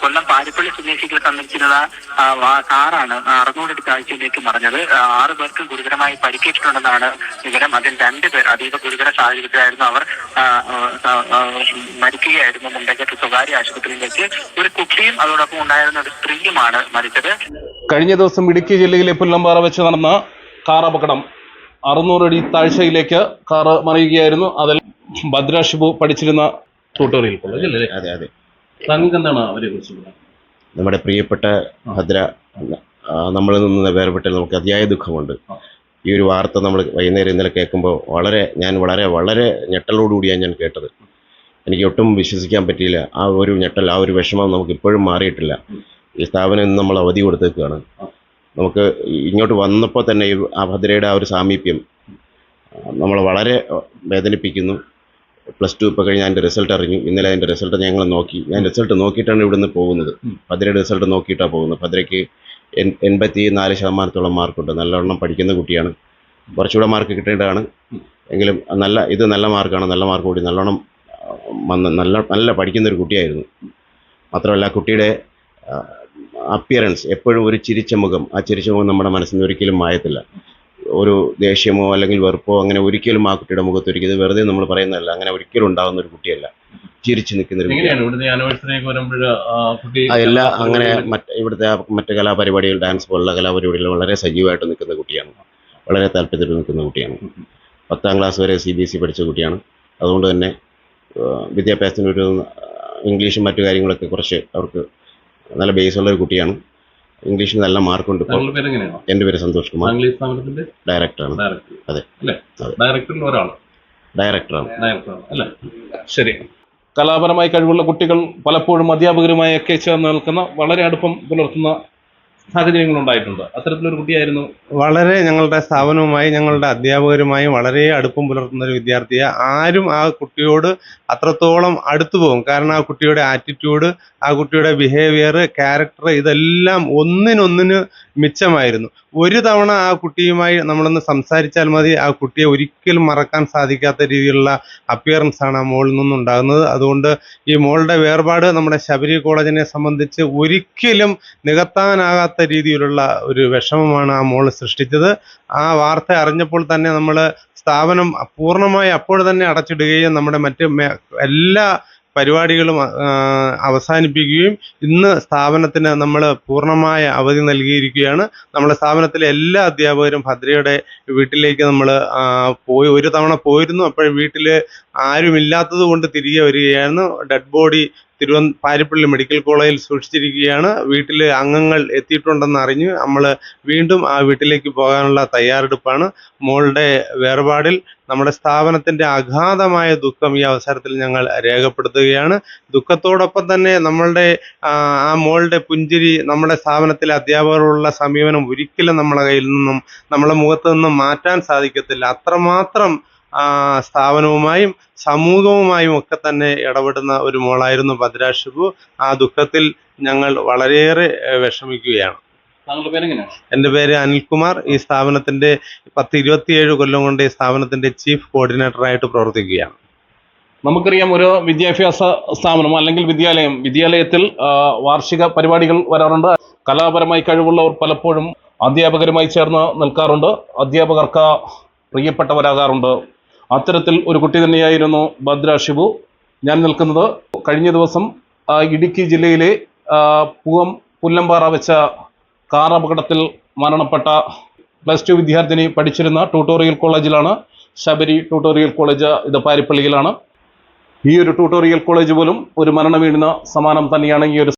കൊല്ലം പാരിപ്പള്ളി സ്വദേശികൾ തന്നിരിക്കുന്നത് ആ, കാറാണ്. അറുന്നൂറടി താഴ്ചയിലേക്ക് മറിഞ്ഞത്. ആറ് പേർക്ക് ഗുരുതരമായി പരിക്കേറ്റിട്ടുണ്ടെന്നാണ് വിവരം. അതിൽ രണ്ട് പേർ അതീവ ഗുരുതര സാഹചര്യത്തിലായിരുന്നു. അവർ മരിക്കുകയായിരുന്നു മുണ്ടക്കത്ത് സ്വകാര്യ ആശുപത്രിയിലേക്ക്. ഒരു കുട്ടിയും അതോടൊപ്പം ഉണ്ടായിരുന്ന ഒരു സ്ത്രീയുമാണ് മരിച്ചത്. കഴിഞ്ഞ ദിവസം ഇടുക്കി ജില്ലയിലെ പുല്ലമ്പാറ വെച്ച് നടന്ന കാർ അപകടം അറുന്നൂറടി താഴ്ചയിലേക്ക് കാറ് മറിയുകയായിരുന്നു. അതിൽ ഭദ്ര പഠിച്ചിരുന്ന ട്യൂട്ടോറിയൽ കോളേജ് അല്ലേ? അതെ അതെ. താങ്കൾക്ക് എന്താണ് അവരെ നമ്മുടെ പ്രിയപ്പെട്ട ഭദ്ര നമ്മളിൽ നിന്ന് വേർപെട്ടതിൽ നമുക്ക് അതിയായ ദുഃഖമുണ്ട്. ഈ ഒരു വാർത്ത നമ്മൾ വൈകുന്നേരം ഇന്നലെ കേൾക്കുമ്പോൾ വളരെ ഞാൻ വളരെ വളരെ ഞെട്ടലോടുകൂടിയാണ് ഞാൻ കേട്ടത്. എനിക്ക് ഒട്ടും വിശ്വസിക്കാൻ പറ്റിയില്ല. ആ ഒരു ഞെട്ടൽ ആ ഒരു വിഷമം നമുക്ക് ഇപ്പോഴും മാറിയിട്ടില്ല. ഈ സ്ഥാപനം ഇന്ന് നമ്മൾ അവധി കൊടുത്തേക്കുകയാണ് നമുക്ക് ഇങ്ങോട്ട് വന്നപ്പോൾ തന്നെ ആ ഭദ്രയുടെ ആ ഒരു സാമീപ്യം നമ്മളെ വളരെ വേദനിപ്പിക്കുന്നു. പ്ലസ് ടു ഇപ്പോൾ കഴിഞ്ഞ് അതിന്റെ റിസൾട്ട് അറിഞ്ഞു. ഇന്നലെ അതിന്റെ റിസൾട്ട് ഞങ്ങൾ നോക്കി. ഞാൻ റിസൾട്ട് നോക്കിയിട്ടാണ് ഇവിടുന്ന് പോകുന്നത്. ഭദ്രയുടെ റിസൾട്ട് നോക്കിയിട്ടാണ് പോകുന്നത്. ഭദ്രയ്ക്ക് എൺ- എൺപത്തി നാല് ശതമാനത്തോളം മാർക്കുണ്ട് നല്ലവണ്ണം പഠിക്കുന്ന കുട്ടിയാണ്. കുറച്ചുകൂടെ മാർക്ക് കിട്ടേണ്ടതാണ്. എങ്കിലും നല്ല ഇത് നല്ല മാർക്കാണ് നല്ല മാർക്ക് കൂടി നല്ലോണം ആ, വന്ന് നല്ല നല്ല പഠിക്കുന്ന ഒരു കുട്ടിയായിരുന്നു. മാത്രമല്ല കുട്ടിയുടെ അപ്പിയറൻസ് എപ്പോഴും ഒരു ചിരിച്ച മുഖം. ആ ചിരിച്ച മുഖം നമ്മുടെ മനസ്സിൽ നിന്ന് ഒരിക്കലും മായത്തില്ല. ഒരു ദേഷ്യമോ അല്ലെങ്കിൽ വെറുപ്പോ അങ്ങനെ ഒരിക്കലും ആ കുട്ടിയുടെ മുഖത്ത് ഒരിക്കലും ഇത് വെറുതെ നമ്മൾ പറയുന്നതല്ല. അങ്ങനെ ഒരിക്കലും ഉണ്ടാകുന്ന ഒരു കുട്ടിയല്ല. ചിരിച്ചു നിൽക്കുന്ന ഒരു എല്ലാ അങ്ങനെ മറ്റ് ഇവിടുത്തെ മറ്റു കലാപരിപാടികൾ ഡാൻസ് പോലുള്ള കലാപരിപാടികൾ വളരെ സജീവമായിട്ട് നിൽക്കുന്ന കുട്ടിയാണ്. വളരെ താല്പര്യത്തിൽ നിൽക്കുന്ന കുട്ടിയാണ്. പത്താം ക്ലാസ് വരെ സി ബി എസ് ഇ പഠിച്ച കുട്ടിയാണ്. അതുകൊണ്ട് തന്നെ വിദ്യാഭ്യാസത്തിനൊരു ഇംഗ്ലീഷും മറ്റു കാര്യങ്ങളൊക്കെ കുറച്ച് അവർക്ക് നല്ല ബേസ് ഉള്ള ഒരു കുട്ടിയാണ്. ഇംഗ്ലീഷിന് നല്ല മാർക്ക് ഉണ്ട് എന്റെ പേര് എന്റെ പേര് സന്തോഷ് കുമാർ. ഡയറക്ടറാണ് ഡയറക്ടർ അതെ. ഡയറക്ടറിൽ ഒരാൾ ഡയറക്ടറാണ് ശരി. കലാപരമായി കഴിവുള്ള കുട്ടികൾ പലപ്പോഴും അധ്യാപകരുമായി ഒക്കെ ചേർന്ന് നിൽക്കുന്ന വളരെ അടുപ്പം പുലർത്തുന്ന സാഹചര്യങ്ങൾ ഉണ്ടായിട്ടുണ്ട്. അത്തരത്തിലൊരു കുട്ടിയായിരുന്നു? വളരെ ഞങ്ങളുടെ സ്ഥാപനവുമായി ഞങ്ങളുടെ അധ്യാപകരുമായും വളരെ അടുപ്പം പുലർത്തുന്ന ഒരു വിദ്യാർത്ഥിയെ ആരും ആ കുട്ടിയോട് അത്രത്തോളം അടുത്തു പോകും. കാരണം ആ കുട്ടിയുടെ ആറ്റിറ്റ്യൂഡ് ആ കുട്ടിയുടെ ബിഹേവിയർ ക്യാരക്ടർ ഇതെല്ലാം ഒന്നിനൊന്നിന് മിച്ചമായിരുന്നു. ഒരു തവണ ആ കുട്ടിയുമായി നമ്മളൊന്ന് സംസാരിച്ചാൽ മതി. ആ കുട്ടിയെ ഒരിക്കലും മറക്കാൻ സാധിക്കാത്ത രീതിയിലുള്ള അപ്പിയറൻസ് ആണ് ആ മോളിൽ നിന്നുണ്ടാകുന്നത്. അതുകൊണ്ട് ഈ മോളുടെ വേർപാട് നമ്മുടെ ശബരി കോളേജിനെ സംബന്ധിച്ച് ഒരിക്കലും നികത്താനാകാത്ത രീതിയിലുള്ള ഒരു വിഷമമാണ് ആ മോൾ സൃഷ്ടിച്ചത്. ആ വാർത്ത അറിഞ്ഞപ്പോൾ തന്നെ നമ്മൾ സ്ഥാപനം പൂർണമായി അപ്പോൾ തന്നെ അടച്ചിടുകയും നമ്മുടെ മറ്റ് എല്ലാ പരിപാടികളും അവസാനിപ്പിക്കുകയും ഇന്ന് സ്ഥാപനത്തിന് നമ്മൾ പൂർണമായ അവധി നൽകിയിരിക്കുകയാണ്. നമ്മുടെ സ്ഥാപനത്തിലെ എല്ലാ അധ്യാപകരും ഭദ്രയുടെ വീട്ടിലേക്ക് നമ്മൾ പോയി ഒരു തവണ പോയിരുന്നു. അപ്പോൾ വീട്ടിൽ ആരുമില്ലാത്തത് കൊണ്ട് തിരികെ വരികയാണ്. ഡെഡ് ബോഡി തിരുവന പാരിപ്പള്ളി മെഡിക്കൽ കോളേജിൽ സൂക്ഷിച്ചിരിക്കുകയാണ്. വീട്ടിൽ അംഗങ്ങൾ എത്തിയിട്ടുണ്ടെന്ന് അറിഞ്ഞ് നമ്മൾ വീണ്ടും ആ വീട്ടിലേക്ക് പോകാനുള്ള തയ്യാറെടുപ്പാണ്. മോളുടെ വേർപാടിൽ നമ്മുടെ സ്ഥാപനത്തിന്റെ അഗാധമായ ദുഃഖം ഈ അവസരത്തിൽ ഞങ്ങൾ രേഖപ്പെടുത്തുകയാണ്. ദുഃഖത്തോടൊപ്പം തന്നെ നമ്മളുടെ ആ മോളുടെ പുഞ്ചിരി നമ്മുടെ സ്ഥാപനത്തിലെ അധ്യാപകരോടുള്ള സമീപനം ഒരിക്കലും നമ്മളെ കയ്യിൽ നിന്നും നമ്മളെ മുഖത്ത് നിന്നും മാറ്റാൻ സാധിക്കത്തില്ല. അത്രമാത്രം സ്ഥാപനവുമായും സമൂഹവുമായും ഒക്കെ തന്നെ ഇടപെടുന്ന ഒരു മോളായിരുന്നു ഭദ്രാഷിബു ആ ദുഃഖത്തിൽ ഞങ്ങൾ വളരെയേറെ വിഷമിക്കുകയാണ്. എന്റെ പേര് എങ്ങനെയാണ് എന്റെ പേര് അനിൽകുമാർ. ഈ സ്ഥാപനത്തിന്റെ പത്ത് ഇരുപത്തിയേഴ് കൊല്ലം കൊണ്ട് ഈ സ്ഥാപനത്തിന്റെ ചീഫ് കോർഡിനേറ്ററായിട്ട് പ്രവർത്തിക്കുകയാണ്. നമുക്കറിയാം ഒരു വിദ്യാഭ്യാസ സ്ഥാപനം അല്ലെങ്കിൽ വിദ്യാലയം വിദ്യാലയത്തിൽ വാർഷിക പരിപാടികൾ വരാറുണ്ട്. കലാപരമായി കഴിവുള്ളവർ പലപ്പോഴും അധ്യാപകരുമായി ചേർന്ന് നിൽക്കാറുണ്ട്. അധ്യാപകർക്ക് പ്രിയപ്പെട്ടവരാകാറുണ്ട്. അത്തരത്തിൽ ഒരു കുട്ടി തന്നെയായിരുന്നു ഭദ്ര ഷിബു. ഞാൻ നിൽക്കുന്നത് കഴിഞ്ഞ ദിവസം ഇടുക്കി ജില്ലയിലെ പൂവം പുല്ലമ്പാറ വെച്ച കാർ അപകടത്തിൽ മരണപ്പെട്ട പ്ലസ് ടു വിദ്യാർത്ഥിനി പഠിച്ചിരുന്ന ട്യൂട്ടോറിയൽ കോളേജിലാണ്. ശബരി ട്യൂട്ടോറിയൽ കോളേജ് ഇത് പാരിപ്പള്ളിയിലാണ്. ഈ ഒരു ട്യൂട്ടോറിയൽ കോളേജ് പോലും ഒരു മരണ വീഴുന്ന സമാനം തന്നെയാണ് ഈ ഒരു